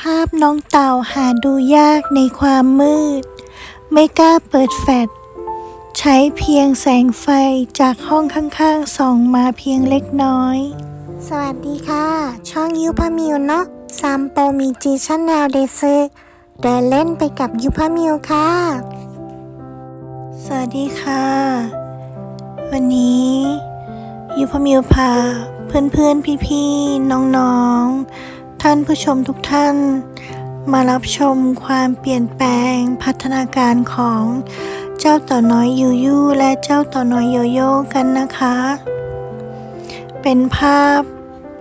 ภาพน้องเต่าหาดูยากในความมืด ไม่กล้าเปิดแฟลชใช้เพียงแสงไฟจากห้องข้างๆส่องมาเพียงเล็กน้อย สวัสดีค่ะ ช่องยูพามิวเนาะซัมโปมีจีชั่นแนวเดซึเดินเล่นไปกับยูพามิวค่ะ สวัสดีค่ะ วันนี้ยูพามิวพาเพื่อนๆพี่ๆน้องๆ ท่านผู้ชมทุกท่าน มารับชมความเปลี่ยนแปลงพัฒนาการของเจ้าต่อน้อยยูยูและเจ้าต่อน้อยโยโย่กันนะคะ เป็นภาพ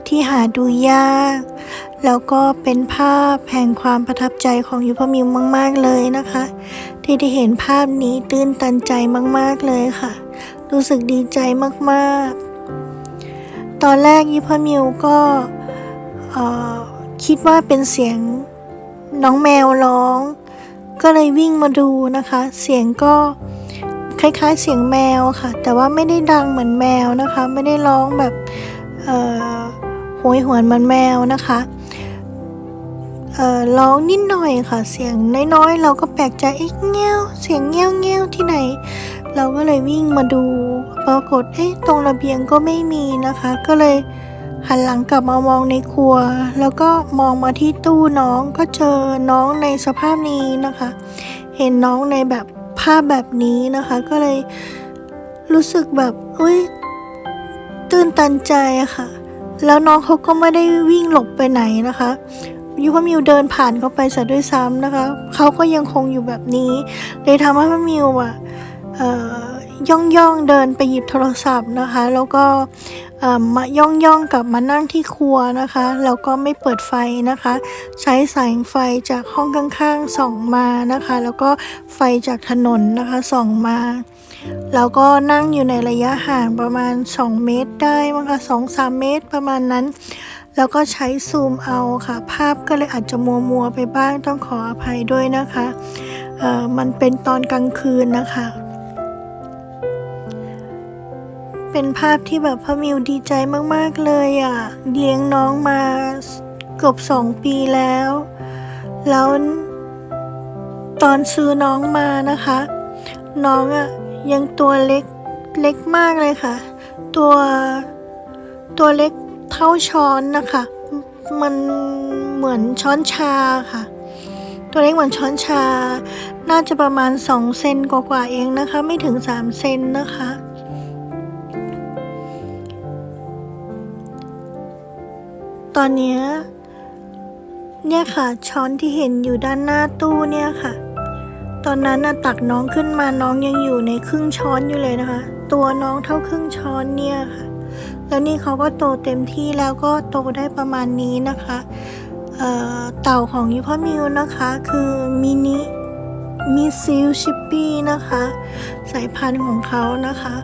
ที่หาดูยาก แล้วก็เป็นภาพแห่งความประทับใจของยูพมิวมาก ๆ เลยนะคะ ที่ได้เห็นภาพนี้ตื้นตันใจมาก ๆ เลยค่ะ รู้สึกดีใจมาก ๆ ตอนแรกยูพมิวก็เอ่อ คิดว่าเป็นเสียงน้องแมวร้อง ก็เลยวิ่งมาดูนะคะ เสียงก็คล้ายๆเสียงแมวค่ะ แต่ว่าไม่ได้ดังเหมือนแมวนะคะ ไม่ได้ร้องแบบโหยหวนเหมือนแมวนะคะเอ่อร้องนิดหน่อยค่ะ เสียงน้อยๆ เราก็แปลกใจเอ๊ะเงี้ยว เสียงเงี้ยวเงี้ยวที่ไหน เราก็เลยวิ่งมาดู ปรากฏเอ๊ะตรงระเบียงก็ไม่มีนะคะ ก็เลย หันหลังกลับมามองในครัว แล้วก็มองมาที่ตู้น้องก็เจอน้องในสภาพนี้นะคะ เห็นน้องในแบบภาพแบบนี้นะคะ ก็เลยรู้สึกแบบอุ้ยตื่นตันใจอะค่ะ แล้วน้องเขาก็ไม่ได้วิ่งหลบไปไหนนะคะยูพมิวเดินผ่านเขาไปซะด้วยซ้ำนะคะเขาก็ยังคงอยู่แบบนี้เลยทำให้พมิวอะเอ่อ ย่องย่องเดินไปหยิบโทรศัพท์นะคะ แล้วก็มาย่องย่องกลับมานั่งที่ครัวนะคะ แล้วก็ไม่เปิดไฟนะคะ ใช้แสงไฟจากห้องข้างๆส่องมานะคะ แล้วก็ไฟจากถนนนะคะส่องมา แล้วก็นั่งอยู่ในระยะห่างประมาณ 2 เมตรได้มั้งคะ2-3เมตรประมาณนั้น แล้วก็ใช้ซูมเอาค่ะ ภาพก็เลยอาจจะมัวมัวไปบ้างต้องขออภัยด้วยนะคะมันเป็นตอนกลางคืนนะคะ เป็นภาพที่แบบพ่อมิวดีใจมากๆเลยอะ่ะ เลี้ยงน้องมาเกือบสองปีแล้ว แล้วตอนซื้อน้องมานะคะ น้องอะ่ะยังตัวเล็กเล็กมากเลยค่ะ ตัวตัวเล็กเท่าช้อนนะคะ มันเหมือนช้อนชาค่ะ ตัวเล็กเหมือนช้อนชา น่าจะประมาณ 2 เซนกว่าๆเองนะคะ ไม่ถึง 3 เซนนะคะ ตอนนี้เนี่ยค่ะ ช้อนที่เห็นอยู่ด้านหน้าตู้เนี่ยค่ะ ตอนนั้นนะตักน้องขึ้นมาน้องยังอยู่ในครึ่งช้อนอยู่เลยนะคะ ตัวน้องเท่าครึ่งช้อนเนี่ยค่ะ แล้วนี่เขาก็โตเต็มที่แล้วก็โตได้ประมาณนี้นะคะเเต่าของยูพ่อมิวนะคะ คือมินิมิซิลชิปปี้นะคะ สายพันธุ์ของเขานะคะ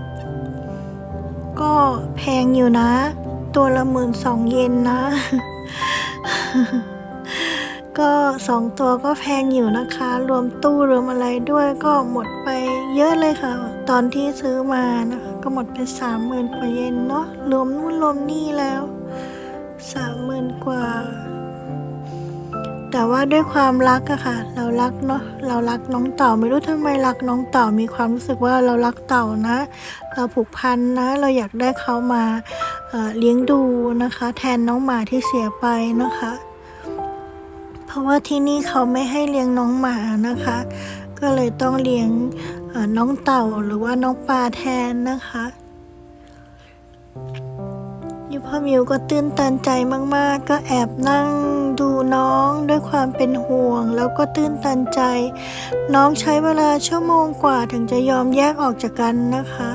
ก็แพงอยู่นะ ตัวละหมื่นสองเยนนะ ก็สองตัวก็แพงอยู่นะคะ รวมตู้รวมอะไรด้วยก็หมดไปเยอะเลยค่ะ ตอนที่ซื้อมานะคะ ก็หมดไปสามหมื่นกว่าเยนเนาะรวมนู่นรวมนี่แล้วสามหมื่นกว่า แต่ว่าด้วยความรักอะค่ะ เรารักเนาะเรารักน้องเต่าไม่รู้ทำไมรักน้องเต่ามีความรู้สึกว่าเรารักเต่านะ เราผูกพันนะ เราอยากได้เขามา เลี้ยงดูนะคะ แทนน้องหมาที่เสียไปนะคะ เพราะว่าที่นี่เขาไม่ให้เลี้ยงน้องหมานะคะ ก็เลยต้องเลี้ยงน้องเต่าหรือว่าน้องปลาแทนนะคะยูพ่อมิวก็ตื้นตันใจมาก ๆ ก็แอบนั่งดูน้องด้วยความเป็นห่วง แล้วก็ตื้นตันใจ น้องใช้เวลาชั่วโมงกว่าถึงจะยอมแยกออกจากกันนะคะ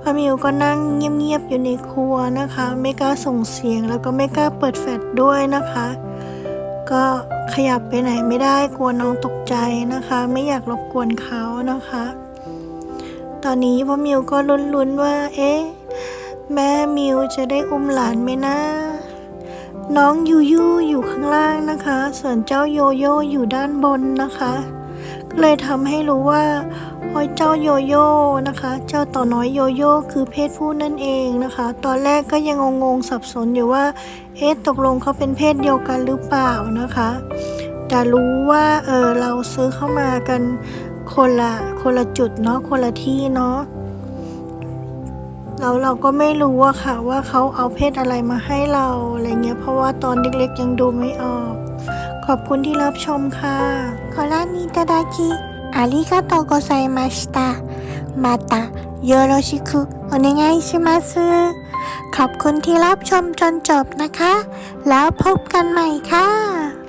พ่อมิวก็นั่งเงียบๆอยู่ในครัวนะคะ ไม่กล้าส่งเสียงแล้วก็ไม่กล้าเปิดแฟลชด้วยนะคะ ก็ขยับไปไหนไม่ได้กลัวน้องตกใจนะคะ ไม่อยากรบกวนเขานะคะ ตอนนี้พ่อมิวก็ลุ้นๆว่า เอ๊ะแม่มิวจะได้อุ้มหลานไหมนะน้องยูยูอยู่ข้างล่างนะคะ ส่วนเจ้าโยโย่อยู่ด้านบนนะคะ เลยทำให้รู้ว่าโอ้ยเจ้าโยโย่นะคะ เจ้าต่อน้อยโยโย่คือเพศผู้นั่นเองนะคะ ตอนแรกก็ยังงงๆสับสนอยู่ว่า เอ๊ะตกลงเขาเป็นเพศเดียวกันหรือเปล่านะคะแต่รู้ว่าเออเราซื้อเข้ามากันคนละคนละจุดเนาะคนละที่เนาะแล้วเราก็ไม่รู้อะค่ะว่าเขาเอาเพศอะไรมาให้เราอะไรเงี้ยเพราะว่าตอนเด็กๆยังดูไม่ออก ขอบคุณที่รับชมค่ะขอลานิตาดาคิอาริกาโตโกไซมาสตามาตาโยโรชิคุโอเนงไงชิมาซึขอบคุณที่รับชมจนจบนะคะ แล้วพบกันใหม่ค่ะ